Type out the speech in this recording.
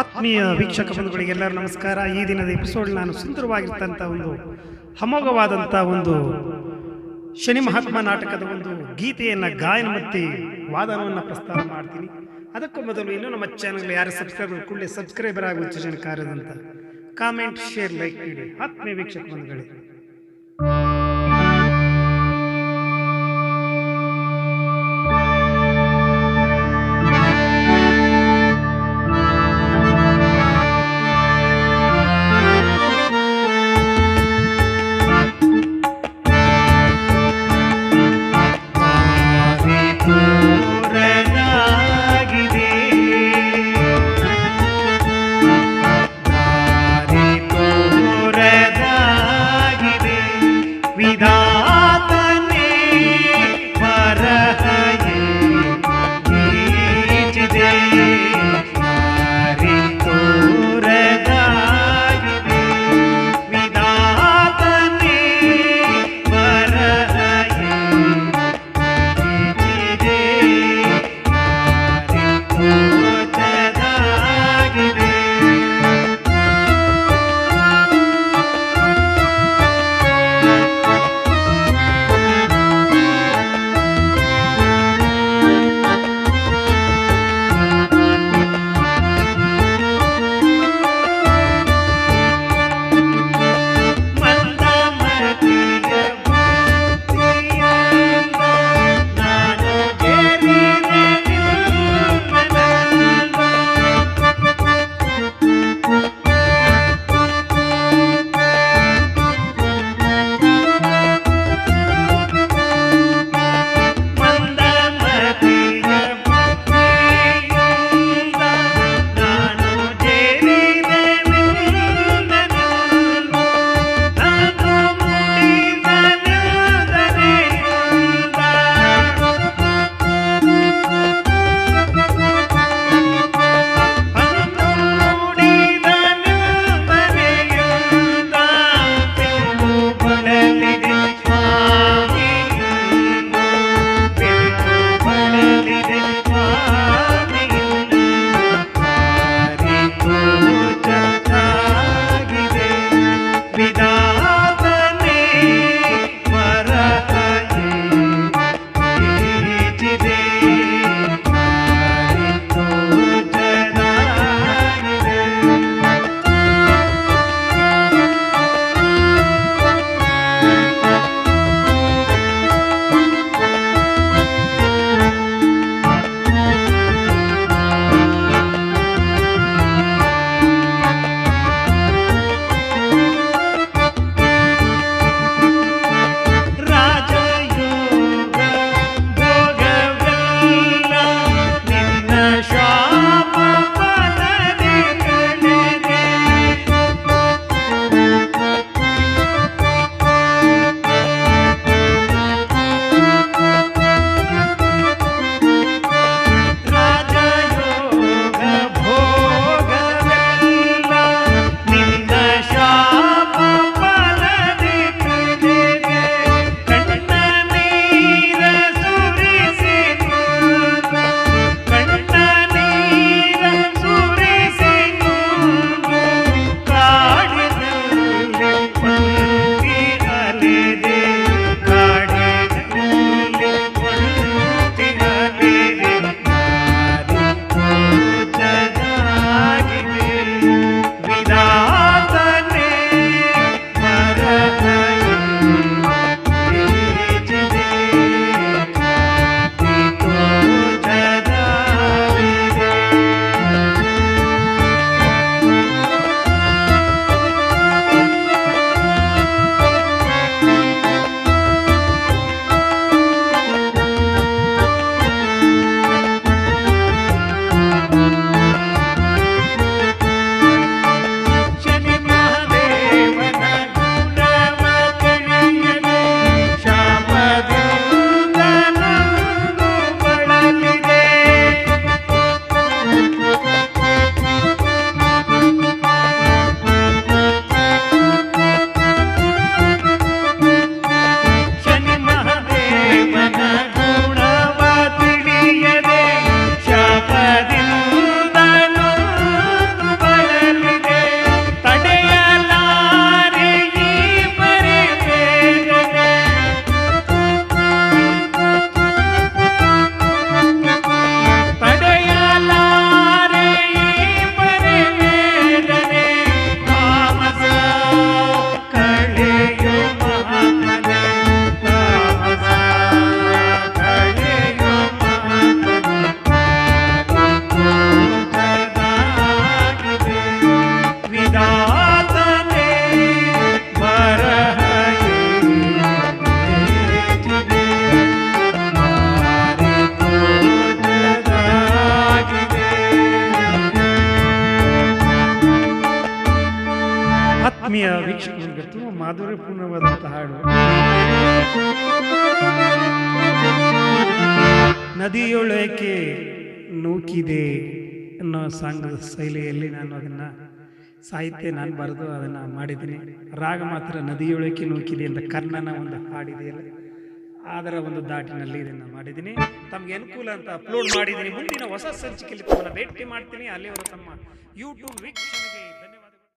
ಆತ್ಮೀಯ ವೀಕ್ಷಕ ಬಂಧುಗಳಿಗೆಲ್ಲರೂ ನಮಸ್ಕಾರ. ಈ ದಿನದ ಎಪಿಸೋಡ್ ನಾನು ಸುಂದರವಾಗಿರ್ತಂಥ ಒಂದು ಅಮೋಘವಾದಂಥ ಒಂದು ಶನಿ ಮಹಾತ್ಮ ನಾಟಕದ ಒಂದು ಗೀತೆಯನ್ನು ಗಾಯನ ಮತ್ತು ವಾದನವನ್ನು ಪ್ರಸ್ತಾವ ಮಾಡ್ತೀನಿ. ಅದಕ್ಕೂ ಮೊದಲು ಇನ್ನೂ ನಮ್ಮ ಚಾನಲ್ ಯಾರು ಸಬ್ಸ್ಕ್ರೈಬ್ ಕೂಡಲೇ ಸಬ್ಸ್ಕ್ರೈಬರ್ ಆಗುವ ಜನ ಕಾರ್ಯದಂತ ಕಾಮೆಂಟ್ ಶೇರ್ ಲೈಕ್ ನೀಡಿ ಆತ್ಮೀಯ ವೀಕ್ಷಕ ಬಂಧುಗಳೇ. விதா ಮಾಧುರ್ಯಪೂರ್ಣವಾದಂಥ ಹಾಡು ನದಿಯೊಳಕ್ಕೆ ನೂಕಿದೆ ಅನ್ನೋ ಸಾಂಗದ ಶೈಲಿಯಲ್ಲಿ ನಾನು ಅದನ್ನು ಸಾಹಿತ್ಯ ನಾನು ಬರೆದು ಅದನ್ನು ಮಾಡಿದ್ದೀನಿ. ರಾಗ ಮಾತ್ರ ನದಿಯೊಳಕ್ಕೆ ನೂಕಿದೆ ಅಂತ ಕರ್ಣನ ಒಂದು ಹಾಡಿದೆಯಲ್ಲ ಅದರ ಒಂದು ದಾಟಿನಲ್ಲಿ ಇದನ್ನು ಮಾಡಿದ್ದೀನಿ. ತಮಗೆ ಅನುಕೂಲ ಅಂತ ಅಪ್ಲೋಡ್ ಮಾಡಿದ್ದೀನಿ. ಮುಂದಿನ ಹೊಸ ಸಂಚಿಕೆಯಲ್ಲಿ ತಮ್ಮನ್ನು ಭೇಟಿ ಮಾಡ್ತೀನಿ. ಅಲ್ಲಿವರು ತಮ್ಮ ಯೂಟ್ಯೂಬ್ ವೀಕ್ಷಣೆಗೆ